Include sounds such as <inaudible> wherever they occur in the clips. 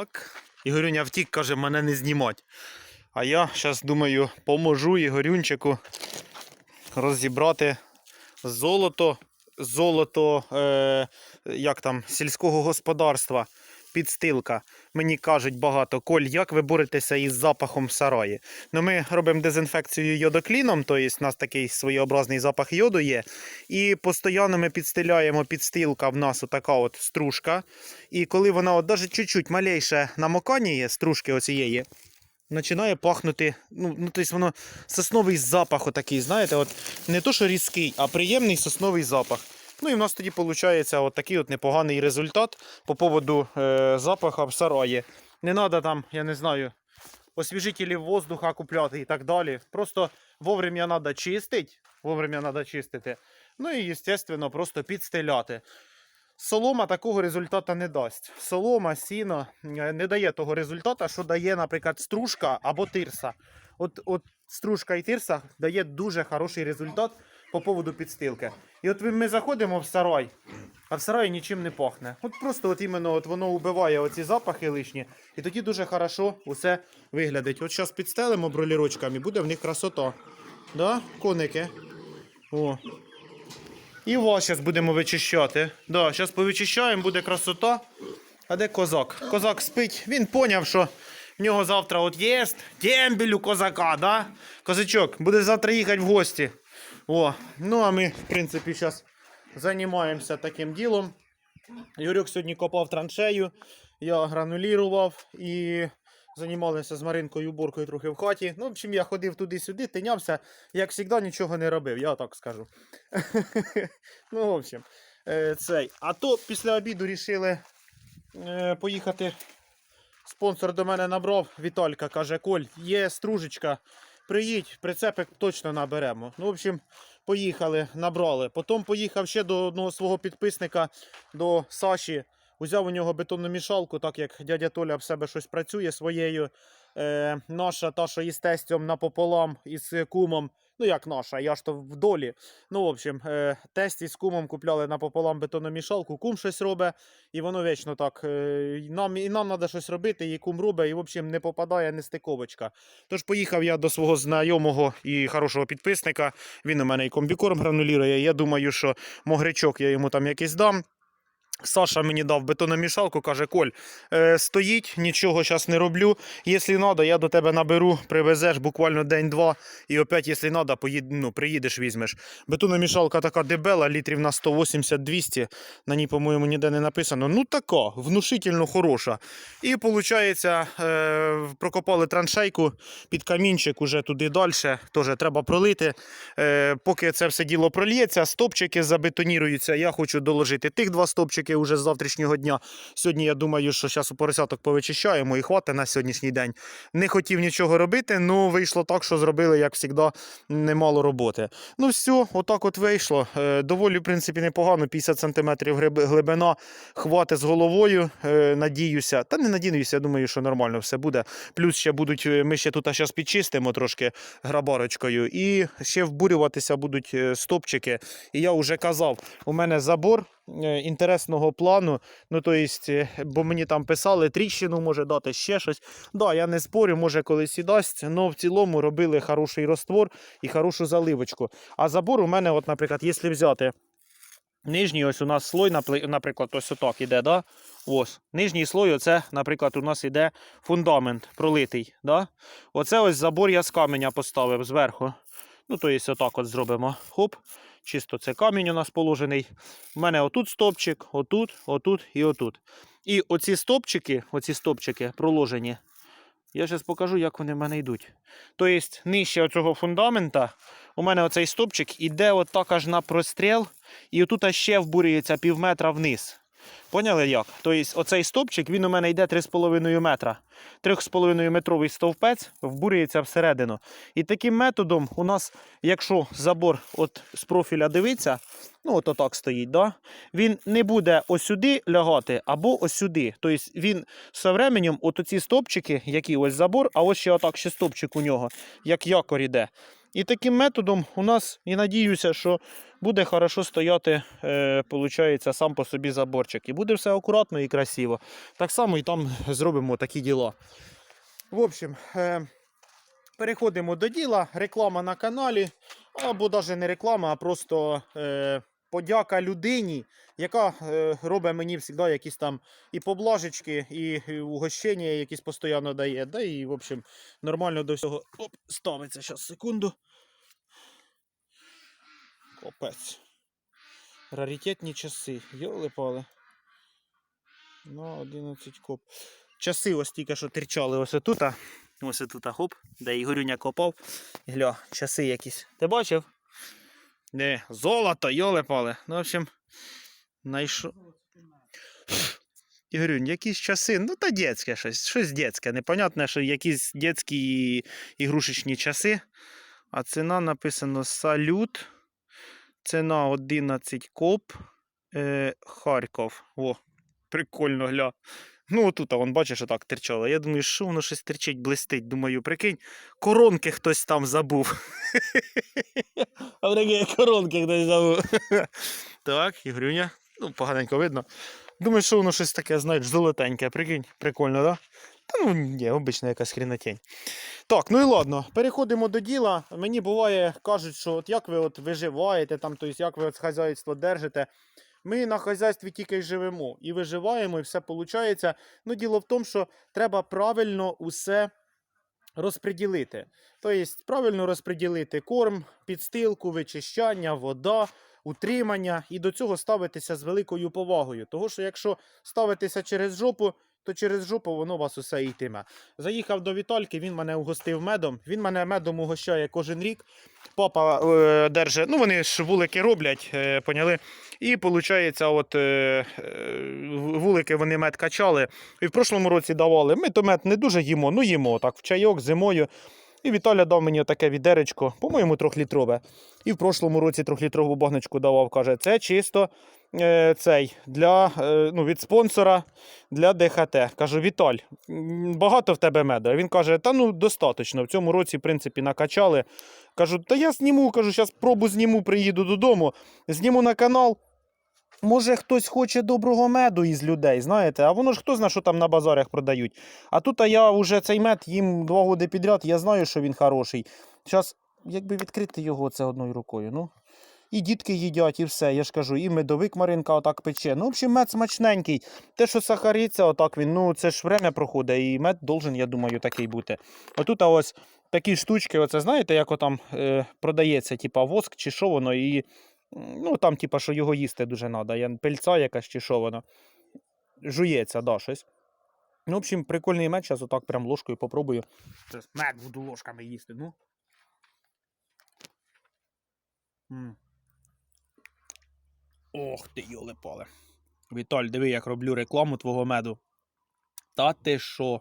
Так. Ігорюня втік, каже, мене не знімать. А я зараз думаю, поможу Ігорюнчику розібрати золото, золото е, як там, сільського господарства, підстилка. Мені кажуть багато, Коль, як ви боретеся із запахом сараї? Ну, ми робимо дезінфекцію йодокліном, тобто у нас такий своєобразний запах йоду є. І постійно ми підстиляємо підстилка в нас отака от стружка. І коли вона от навіть чуть-чуть малейше намокання стружки оцієї, починає пахнути, ну, ну тобто воно сосновий запах отакий, знаєте, от не то, що різкий, а приємний сосновий запах. Ну і в нас тоді виходить от такий от непоганий результат по поводу е, запаха в сараї. Не треба там, я не знаю, освіжителі воздуха купляти і так далі. Просто вовремя треба чистити, вовремя треба чистити. Ну і, звісно, просто підстеляти. Солома такого результату не дасть. Солома, сіно е, не дає того результату, що дає, наприклад, стружка або тирса. От, от стружка і тирса дає дуже хороший результат по поводу підстилки. І от ми заходимо в сарай, а в сараї нічим не пахне. От просто от іменно от воно убиває оці запахи лишні, і тоді дуже хорошо усе виглядить. От зараз підстелимо бролірочками, буде в них красота. Да, коники? О, і вас зараз будемо вичищати. Да, зараз повичищаємо, буде красота. А де козак? Козак спить. Він поняв, що в нього завтра от є дембель у козака, да? Козачок, буде завтра їхати в гості. О, ну а ми, в принципі, зараз займаємося таким ділом. Юрюк сьогодні копав траншею, я гранулірував і займалися з Маринкою уборкою трохи в хаті. Ну, в общем, я ходив туди-сюди, тинявся, як завжди, нічого не робив, я так скажу. <laughs> ну, в общем, е, цей. А то після обіду рішили е, поїхати. Спонсор до мене набрав, Віталька каже, Коль, є стружечка, приїдь, прицепик точно наберемо. Ну, в общем, поїхали, набрали. Потім поїхав ще до одного свого підписника, до Саші. Узяв у нього бетонну мішалку, так як дядя Толя в себе щось працює своєю. Е, наша та, що із тестем напополам із кумом. Ну як наша, я ж то в долі. Ну, в общем, е, тесть із кумом купляли напополам бетонну мішалку, кум щось робить, і воно вічно так. Е, нам, і нам треба щось робити, і кум робить, і в общем не попадає нестиковочка. Тож поїхав я до свого знайомого і хорошого підписника. Він у мене і комбікорм гранулює. Я думаю, що могричок я йому там якийсь дам. Саша мені дав бетономішалку, каже, Коль, е, стоїть, нічого зараз не роблю. Якщо треба, я до тебе наберу, привезеш буквально день-два, і опять, якщо треба, поїд, ну, приїдеш, візьмеш. Бетономішалка така дебела, літрів на 180-200, на ній, по-моєму, ніде не написано. Ну така, внушительно хороша. І виходить, е, прокопали траншейку під камінчик, уже туди далі, теж треба пролити. Е, поки це все діло прольється, стопчики забетоніруються. Я хочу доложити тих два стопчики вже з завтрашнього дня. Сьогодні я думаю, що зараз у поросяток повичищаємо і хватить на сьогоднішній день. Не хотів нічого робити, але вийшло так, що зробили, як завжди, немало роботи. Ну все, отак от вийшло. Е, доволі, в принципі, непогано. 50 см глибина. Хватить з головою. Е, надіюся. Та не надіюся, я думаю, що нормально все буде. Плюс ще будуть, е, ми ще тут зараз підчистимо трошки грабарочкою. І ще вбурюватися будуть стопчики. І я вже казав, у мене забор інтересного плану. Ну, то есть, е, бо мені там писали, тріщину може дати ще щось. Да, я не спорю, може колись і дасть, але в цілому робили хороший розтвор і хорошу заливочку. А забор у мене, от, наприклад, якщо взяти. Нижній ось у нас слой, наприклад, ось отак іде, да? Ось. Нижній слой, оце, наприклад, у нас іде фундамент пролитий. Да? Оце ось забор я з каменя поставив зверху. Ну, то є отак от зробимо. Хоп. Чисто це камінь у нас положений. У мене отут стопчик, отут, отут і отут. І оці стопчики, оці стопчики проложені. Я зараз покажу, як вони в мене йдуть. Тобто, нижче цього фундамента, у мене оцей стопчик іде отак аж на простріл, і отут ще вбурюється пів метра вниз. Поняли як? Тобто оцей стовпчик, він у мене йде 3,5 метра. 3,5 метровий стовпець вбурюється всередину. І таким методом у нас, якщо забор от з профіля дивиться, ну от отак стоїть, да? він не буде ось сюди лягати або ось сюди. Тобто він з временем, от оці стовпчики, які ось забор, а ось ще отак ще стовпчик у нього, як якор іде. І таким методом у нас, і надіюся, що буде хорошо стояти, е, получається, сам по собі заборчик. І буде все акуратно і красиво. Так само і там зробимо такі діла. В общем, е, переходимо до діла. Реклама на каналі, або навіть не реклама, а просто е, подяка людині, яка е, робить мені завжди якісь там і поблажечки, і, угощення якісь постійно дає. Да і, в общем, нормально до всього Оп, ставиться. Зараз, секунду. Капець. Раритетні часи. Йоли-пали. На 11 коп. Часи ось тільки що тирчали ось тут. Ось тут, хоп, де Ігорюня копав. Гля, часи якісь. Ти бачив? Не, золото, йоли-пали. Ну, в общем, знайшов. Ігорюнь, якісь часи, ну та дєцьке щось, щось дєцьке. Непонятне, що якісь дєцькі ігрушечні часи. А ціна написано салют. Ціна 11 коп. Е, Харків. О, прикольно, гля. Ну, отут, а вон, бачиш, отак терчало. Я думаю, що воно щось терчить, блистить. Думаю, прикинь, коронки хтось там забув. <laughs> А прикинь, коронки хтось забув. <laughs> Так, Ігорюня. Ну, поганенько видно. Думаю, що воно щось таке, знаєш, золотеньке, прикинь, прикольно, да? Та ну ні, обична якась хрінотень. Так, ну і ладно, переходимо до діла. Мені буває, кажуть, що от як ви от виживаєте, там, тобто, як ви от хазяйство держите. Ми на хазяйстві тільки й живемо і виживаємо, і все виходить. Ну, діло в тому, що треба правильно усе розподілити. Тобто, правильно розподілити корм, підстилку, вичищання, вода, утримання, і до цього ставитися з великою повагою. Тому що якщо ставитися через жопу, то через жопу воно вас усе йтиме. Заїхав до Вітальки, він мене угостив медом. Він мене медом угощає кожен рік. Папа е, держить, ну вони ж вулики роблять, е, поняли. І виходить, от е, вулики вони мед качали. І в прошлому році давали. Ми то мед не дуже їмо, ну їмо так, в чайок зимою. І Віталя дав мені таке відеречко, по-моєму, трьохлітрове. І в прошлому році трьохлітрову багночку давав. Каже, це чисто цей для, е, ну, від спонсора для ДХТ. Кажу, Віталь, багато в тебе меду. Він каже, та ну достатньо. В цьому році, в принципі, накачали. Кажу, та я зніму, кажу, зараз пробу зніму, приїду додому, зніму на канал. Може, хтось хоче доброго меду із людей, знаєте, а воно ж хто знає, що там на базарах продають. А тут а я вже цей мед їм два роки підряд, я знаю, що він хороший. Зараз, якби відкрити його це одною рукою. ну. І дітки їдять, і все. Я ж кажу, і медовик Маринка отак пече. Ну, в общем, мед смачненький. Те, що сахариться, отак він, ну це ж время проходить, і мед должен, я думаю, такий бути. Отут а ось такі штучки, оце знаєте, як отам е, продається, типа воск чи що воно, і ну там, типа, що його їсти дуже треба. Я пильця якась чи що воно. Жується, да, щось. Ну, в общем, прикольний мед, зараз отак прям ложкою попробую. Зараз мед буду ложками їсти, ну. М. Ох ти, йоле-пале. Віталь, диви, як роблю рекламу твого меду. Та ти що?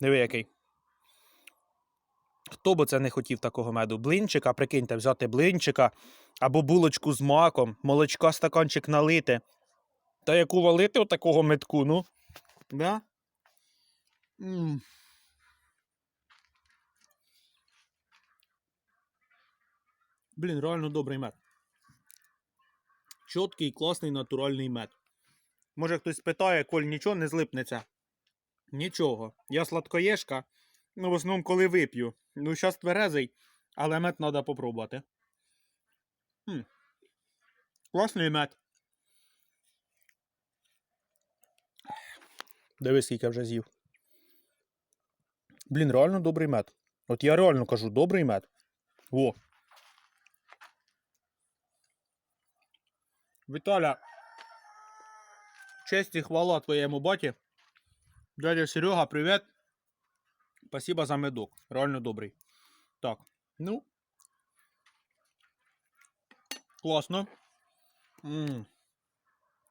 Диви який. Хто б це не хотів такого меду? Блинчика, прикиньте, взяти блинчика або булочку з маком, молочка стаканчик налити. Та яку валити отакого медку, ну? Да? М. Блін, реально добрий мед. Чіткий, класний натуральний мед. Може хтось спитає, коль нічого не злипнеться. Нічого. Я сладкоєшка. Ну, в основному, коли вип'ю. Ну, зараз тверезий, але мед треба попробувати. Хм. Класний мед. Дивись, скільки я вже з'їв. Блін, реально добрий мед. От я реально кажу, добрий мед. Во. Віталя. Честь і хвала твоєму баті. Дядя Серега, привіт. Спасибо за медок. Реально добрий. Так, ну. Класно. Ммм.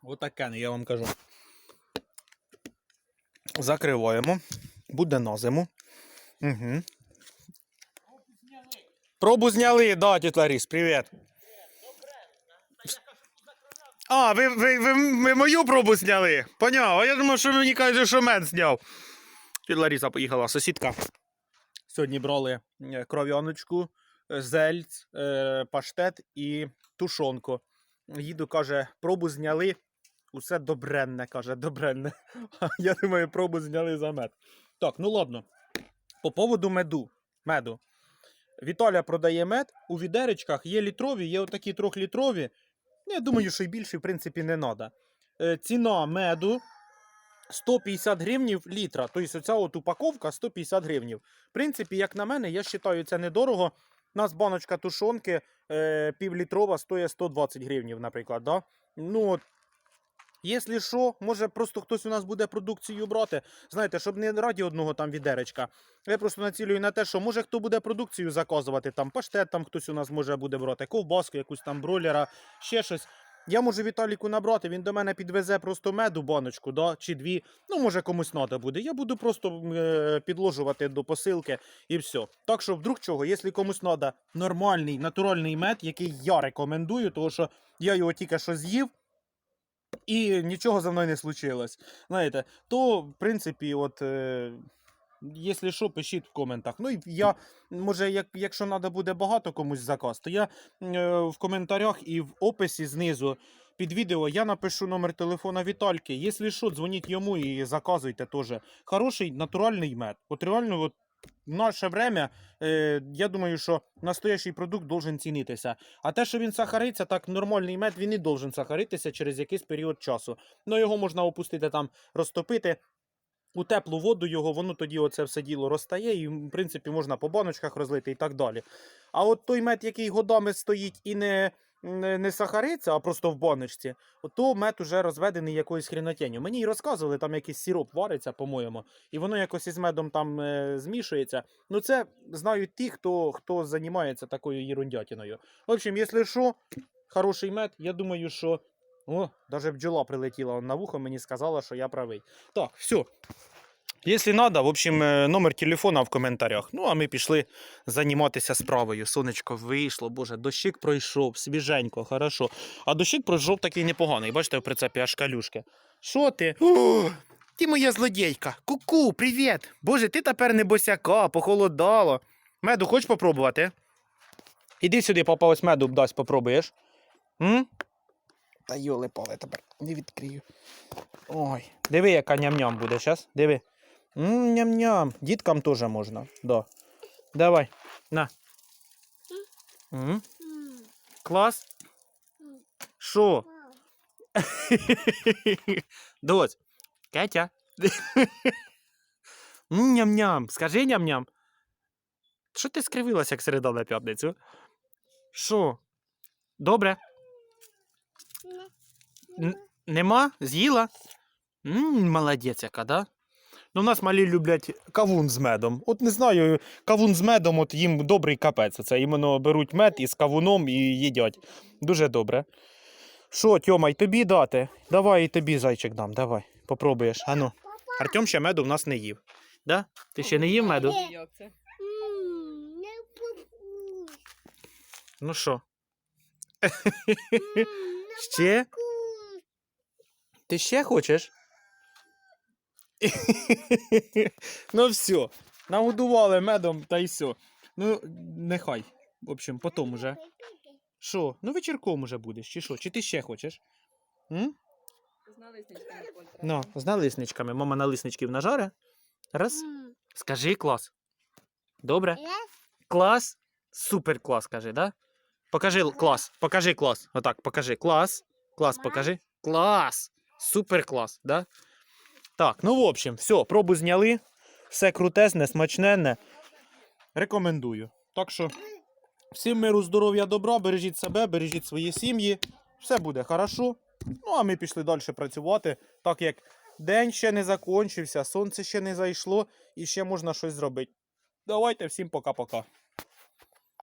Отаке, я вам кажу. Закриваємо. Буде на зиму. Угу. Пробу зняли, да, тітла Ріс, привіт. А, ви, ви, ви, ви мою пробу зняли? Поняв. А я думав, що мені кажуть, що мен зняв. Тітла Ріса поїхала, сусідка. Сьогодні брали е, кров'яночку, е, зельц, е, паштет і тушонку. Їду, каже, пробу зняли. Усе добренне, каже, добренне. <laughs> Я думаю, пробу зняли за мед. Так, ну ладно. По поводу меду. меду. Віталя продає мед. У відеречках є літрові, є отакі трьохлітрові. Ну, Я думаю, що й більше, в принципі, не треба. Ціна меду 150 гривнів літра. Тобто, оця от упаковка 150 гривнів. В принципі, як на мене, я вважаю, це недорого. У нас баночка тушонки е, півлітрова стоїть 120 гривнів, наприклад. Да? Ну, от, Якщо що, може просто хтось у нас буде продукцію брати. Знаєте, щоб не раді одного там відеречка. Я просто націлюю на те, що може хто буде продукцію заказувати, там паштет, там хтось у нас може буде брати, ковбаску, якусь там бройлера, ще щось. Я можу Віталіку набрати, він до мене підвезе просто меду, баночку, да, чи дві. Ну, може, комусь треба буде. Я буду просто е, підложувати до посилки і все. Так що, вдруг чого, якщо комусь треба нормальний натуральний мед, який я рекомендую, тому що я його тільки що з'їв. І нічого за мною не случилось. Знаєте, то, в принципі, от. Е, Якщо що, пишіть в коментах. Ну і я, може, як, якщо треба буде багато комусь заказ, то я е, в коментарях і в описі знизу під відео я напишу номер телефона Вітальки. Якщо що, дзвоніть йому і заказуйте теж. Хороший натуральний мед. От реально, от в наше время, е, я думаю, що настоящий продукт должен цінитися. А те, що він сахариться, так нормальний мед, він і должен сахаритися через якийсь період часу. Ну його можна опустити там, розтопити. У теплу воду його, воно тоді оце все діло розтає, і, в принципі, можна по баночках розлити і так далі. А от той мед, який годами стоїть і не, не, сахариться, а просто в баночці, то мед уже розведений якоюсь хренотенью. Мені й розказували, там якийсь сироп вариться, по-моєму, і воно якось із медом там е, змішується. Ну, це знають ті, хто, хто займається такою ерундятиною. В общем, якщо що, хороший мед, я думаю, що. О, даже бджола прилетіла на вухо, мені сказала, що я правий. Так, все. Якщо треба, в общем, е, номер телефона в коментарях. Ну, а ми пішли займатися справою. Сонечко вийшло, боже, дощик пройшов, свіженько, хорошо. А дощик пройшов такий непоганий. Бачите, в прицепі аж калюшки. Що ти? О, ти моя злодійка. Ку-ку, привіт. Боже, ти тепер не босяка, похолодало. Меду хочеш попробувати? Іди сюди, папа, ось меду дасть, попробуєш. М? Та йоли пале тепер не відкрию. Ой, диви, яка ням-ням буде зараз. Диви. Ням-ням. Діткам теж можна. Да. Давай. На. М, Клас. Що? Доць. Кетя. М, Ням-ням. Скажи ням-ням. Що ти скривилася, як середа на п'ятницю? Що? Добре? Н- Нема? З'їла? Молодець яка, да? Ну, у нас малі люблять кавун з медом. От не знаю, кавун з медом, от їм добрий капець. Це іменно беруть мед із кавуном і їдять. Дуже добре. Що, Тьома, й тобі дати? Давай і тобі зайчик дам, давай. Попробуєш. Ану. Артем ще меду в нас не їв. Да? Ти ще не їв меду? Як це? М, не вкус. Ну що, М, не <laughs> ще? Ти ще хочеш? <laughs> ну все. Нагодували медом та й все. Ну, нехай. В общем, потім уже. Що? Ну вечірком уже будеш, чи що? Чи ти ще хочеш? М? Ну, з налисничками. Мама налисничків нажаре. Раз. Скажи клас. Добре? Клас. Супер клас, кажи, да? Покажи клас. Покажи клас. Отак, покажи. Клас. Клас, Клас. покажи. Клас. Супер клас, да? Так, ну в общем, все, пробу зняли. Все крутезне, смачненне. Рекомендую. Так що, всім миру, здоров'я, добра, бережіть себе, бережіть свої сім'ї. Все буде хорошо. Ну, а ми пішли далі працювати, так як день ще не закінчився, сонце ще не зайшло і ще можна щось зробити. Давайте всім пока-пока.